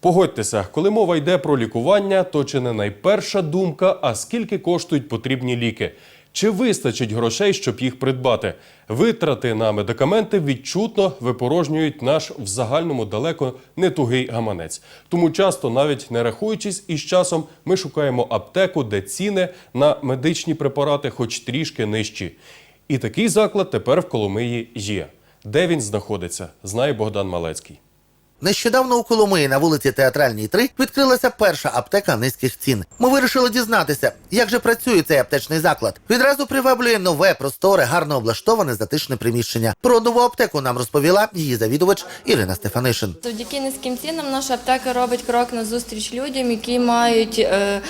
Погодьтеся, коли мова йде про лікування, то чи не найперша думка, а скільки коштують потрібні ліки? Чи вистачить грошей, щоб їх придбати? Витрати на медикаменти відчутно випорожнюють наш в загальному далеко не тугий гаманець. Тому часто, навіть не рахуючись із часом, ми шукаємо аптеку, де ціни на медичні препарати хоч трішки нижчі. І такий заклад тепер в Коломиї є. Де він знаходиться, знає Богдан Малецький. Нещодавно у Коломиї на вулиці Театральній 3 відкрилася перша аптека низьких цін. Ми вирішили дізнатися, як же працює цей аптечний заклад. Відразу приваблює нове, просторе, гарно облаштоване затишне приміщення. Про нову аптеку нам розповіла її завідувач Ірина Стефанишин. Завдяки низьким цінам наша аптека робить крок на зустріч людям, які мають е,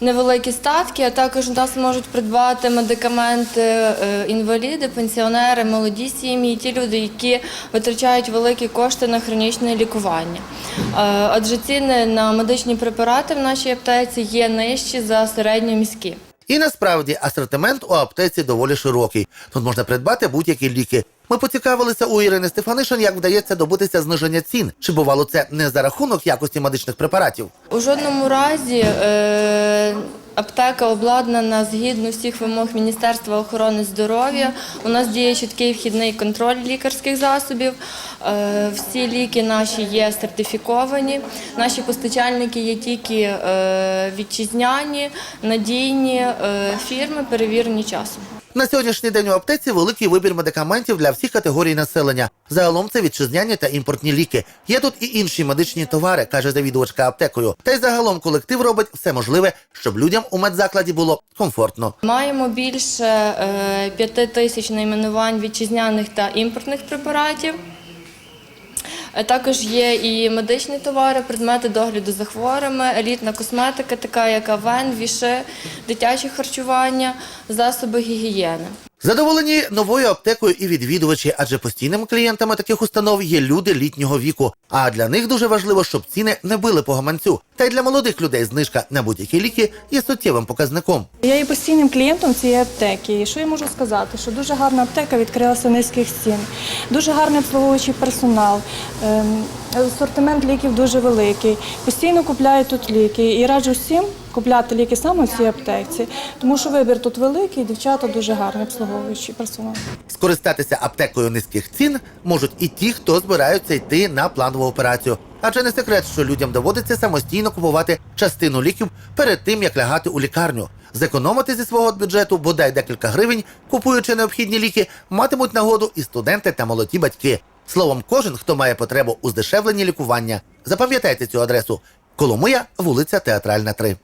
невеликі статки, а також нас можуть придбати медикаменти е, інваліди, пенсіонери, молоді сім'ї, ті люди, які витрачають великі кошти на хронічне лікування. Е, адже ціни на медичні препарати в нашій аптеці є нижчі за середньоміські. І насправді асортимент у аптеці доволі широкий. Тут можна придбати будь-які ліки. Ми поцікавилися у Ірини Стефанишин, як вдається добитися зниження цін. Чи бувало це не за рахунок якості медичних препаратів? У жодному разі е, аптека обладнана згідно всіх вимог Міністерства охорони здоров'я. У нас діє чіткий вхідний контроль лікарських засобів. Е, всі ліки наші є сертифіковані. Наші постачальники є тільки е, вітчизняні, надійні е, фірми, перевірені часом. На сьогоднішній день у аптеці великий вибір медикаментів для всіх категорій населення. Загалом це вітчизняні та імпортні ліки. Є тут і інші медичні товари, каже завідувачка аптекою. Та й загалом колектив робить все можливе, щоб людям у медзакладі було комфортно. Маємо більше е, п'яти тисяч найменувань вітчизняних та імпортних препаратів. Е, Також є і медичні товари, предмети догляду за хворими, елітна косметика, така як авен, віши, дитяче харчування, засоби гігієни. Задоволені новою аптекою і відвідувачі, адже постійними клієнтами таких установ є люди літнього віку. А для них дуже важливо, щоб ціни не били по гаманцю. Та й для молодих людей знижка на будь-які ліки є суттєвим показником. Я є постійним клієнтом цієї аптеки. І що я можу сказати? Що дуже гарна аптека відкрилася низьких цін, дуже гарний обслуговуючий персонал, ем, асортимент ліків дуже великий. Постійно купляють тут ліки. І раджу всім купляти ліки саме в цій аптеці, тому що вибір тут великий, дівчата дуже гарний обслуговуючий персонал. Скористатися аптекою низьких цін можуть і ті, хто збираються йти на планову операцію. Адже не секрет, що людям доводиться самостійно купувати частину ліків перед тим, як лягати у лікарню. Зекономити зі свого бюджету бодай декілька гривень, купуючи необхідні ліки, матимуть нагоду і студенти та молоді батьки. Словом, кожен, хто має потребу у здешевленні лікування. Запам'ятайте цю адресу: Коломия, вулиця Театральна, 3.